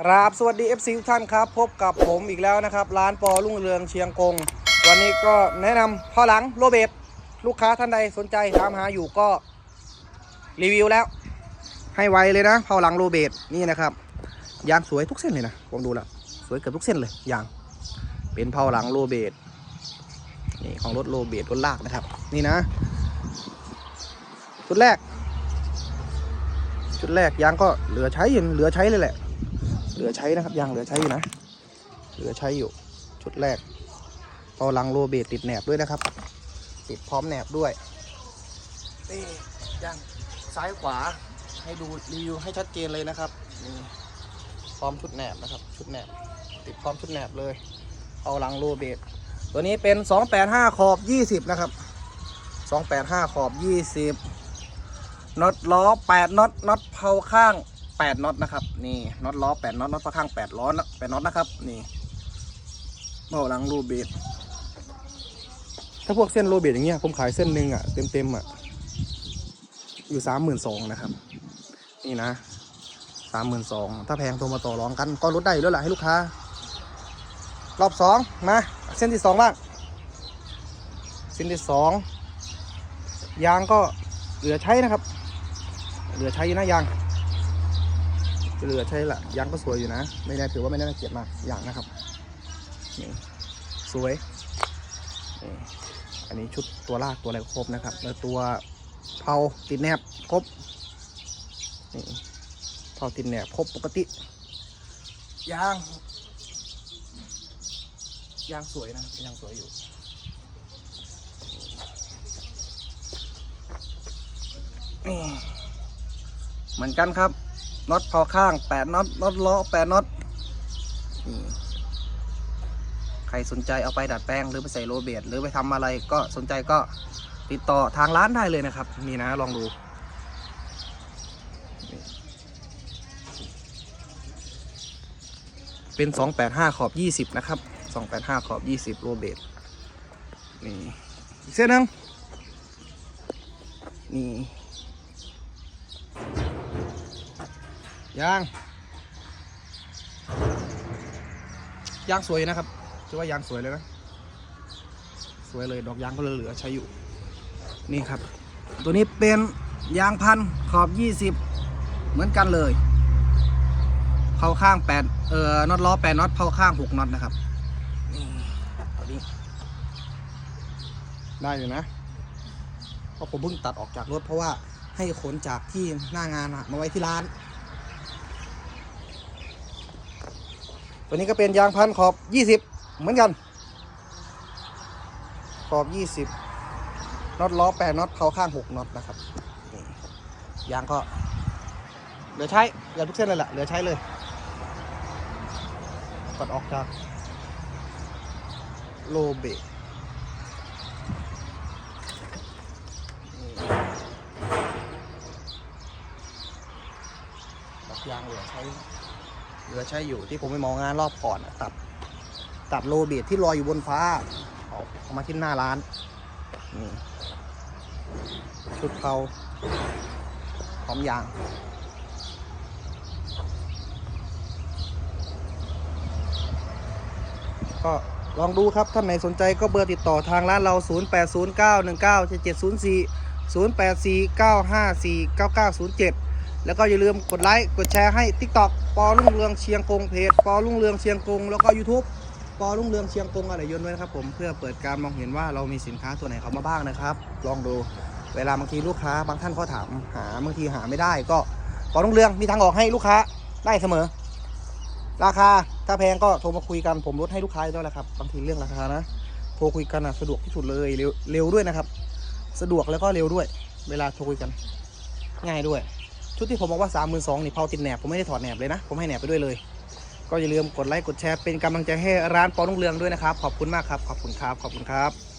ครับสวัสดี FC ทุกท่านครับ พบกับผมอีกแล้วนะครับ ร้านปอรุ่งเรืองเชียงกง วันนี้ก็แนะนำพ่อหลังโรเบตลูกค้าท่านใดสนใจตามหาอยู่ก็รีวิวแล้ว ให้ไวเลยนะพ่อหลังโรเบตนี่นะครับยางสวยทุกเส้นเลยนะผมดูแล้วสวยเกือบทุกเส้นเลยยาง เป็นพ่อหลังโรเบตนี่ของรถโรเบตรถลากนะครับ นี่นะชุดแรกชุดแรกยางก็เหลือใช้เหลือใช้เลยแหละ ลือใช้นะครับยางเหลือใช้อยู่นะ เหลือใช้อยู่ ชุดแรกพอลังโรเบตติดแหนบด้วยนะครับ ติดพร้อมแหนบด้วยนี่ยางซ้ายขวาให้ดูรีวิวให้ชัดเจนเลยนะครับนี่พร้อมชุดแหนบนะครับ ชุดแหนบ ติดพร้อมชุดแหนบเลยเอาลังโรเบตตัวนี้เป็น 285 ขอบ 20 นะครับ 285 ขอบ 20น็อตล้อ 8น็อตน็อตเผาข้าง 8น็อตนะครับนี่น็อตล้อ8น็อตน็อตข้าง8ล้อนะ8น็อตนะครับนี่เบาหลังโรเบตถ้าพวกเส้นโรเบตอย่างเงี้ยผมขายเส้นหนึ่งอะเต็มเต็มๆอะอยู่สามหมื่นสองนะครับ นี่นะสามหมื่นสองถ้าแพงโทรมาต่อรองกัน ก็ลดได้อยู่แล้วแหละให้ลูกค้า รอบสองมาเส้นที่สองบ้างเส้นที่สองยางก็เหลือใช้นะครับ เหลือใช้นะยาง เหลือใช่ละยางก็สวยอยู่นะ ไม่ได้ถือว่าไม่ได้น่าเกลียดมากอย่างนะครับนี่สวย อันนี้ชุดตัวลากตัวอะไรครบนะครับ แล้วตัวเผาติดแนบครบนี่เผาติดแนบครบปกติยางยางสวยนะยางสวยอยู่เหมือนกันครับ น็อตเผาข้าง8น็อตน็อตล้อ8น็อตใครสนใจเอาไปดัดแปลงหรือไปใส่โรเบตหรือไปทำอะไรก็สนใจก็ติดต่อทางร้านได้เลยนะครับ นี่นะลองดูเป็น 285 ขอบ 20 นะครับ 285 ขอบ 20 โรเบตนี่ อีกเส้นหนึงนี่ ยาง ยางสวยนะครับถือว่ายางสวยเลยนะสวยเลยดอกยางก็เหลือๆใช้อยู่ นี่ครับ ตัวนี้เป็นยางพันขอบ 20 เหมือนกันเลยเผาข้าง8เอ่อน็อตล้อ8น็อตเผาข้าง 6น็อตนะครับนี่ตัวนี้ได้เลยนะเพราะผมเพิ่งตัดออกจากรถเพราะว่าให้ขนจากที่หน้างานมาไว้ที่ร้าน ตัวนี้ก็เป็นยางพันขอบ 20 เหมือนกัน ขอบ 20น็อตล้อ8น็อตเขาข้าง 6น็อตนะครับยางก็ เหลือใช้เหลือทุกเส้นเลยแหละเหลือใช้เลยตัดออกจากโลเบยางเหลือใช้ เหลือใช้อยู่ที่ผมไปมองงานรอบก่อนตัด ตัดโลเบตที่ลอยอยู่บนฟ้าเอาเอามาที่หน้าร้านนี่ชุดเผาพร้อมยางก็ลองดูครับ ท่านไหนสนใจก็เบอร์ติดต่อทางร้านเรา 0809197704 0849549907 แล้วก็อย่าลืมกดไลค์กดแชร์ให้ TikTok ปอรุ่งเรืองเชียงกงเพจปอรุ่งเรืองเชียงกงแล้วก็ YouTube ปอรุ่งเรืองเชียงกงอะไรยนต์ไว้นะครับผมเพื่อเปิดการมองเห็นว่าเรามีสินค้าตัวไหนเข้ามาบ้างนะครับ ลองดูเวลาบางทีลูกค้าบางท่านเขาถามหาบางทีหาไม่ได้ ก็ปอรุ่งเรืองมีทางออกให้ลูกค้าได้เสมอ ราคาถ้าแพงก็โทรมาคุยกันผมลดให้ลูกค้าด้วยแหละครับบางทีเรื่องราคานะโทรคุยกันนะสะดวกที่สุดเลยเร็วเร็วด้วยนะครับ สะดวกแล้วก็เร็วด้วย เวลาโทรคุยกัน ง่ายด้วย ชุดที่ผมบอกว่า3 2 0 0 0นี่เผาติดแหนบผมไม่ได้ถอดแหนบเลยนะ ผมให้แหนบไปด้วยเลย ก็อย่าลืมกดไลค์กดแชร์เป็นกำลังใจให้ร้านปอนุ่งเรืองด้วยนะครับ ขอบคุณมากครับ ขอบคุณครับ ขอบคุณครับ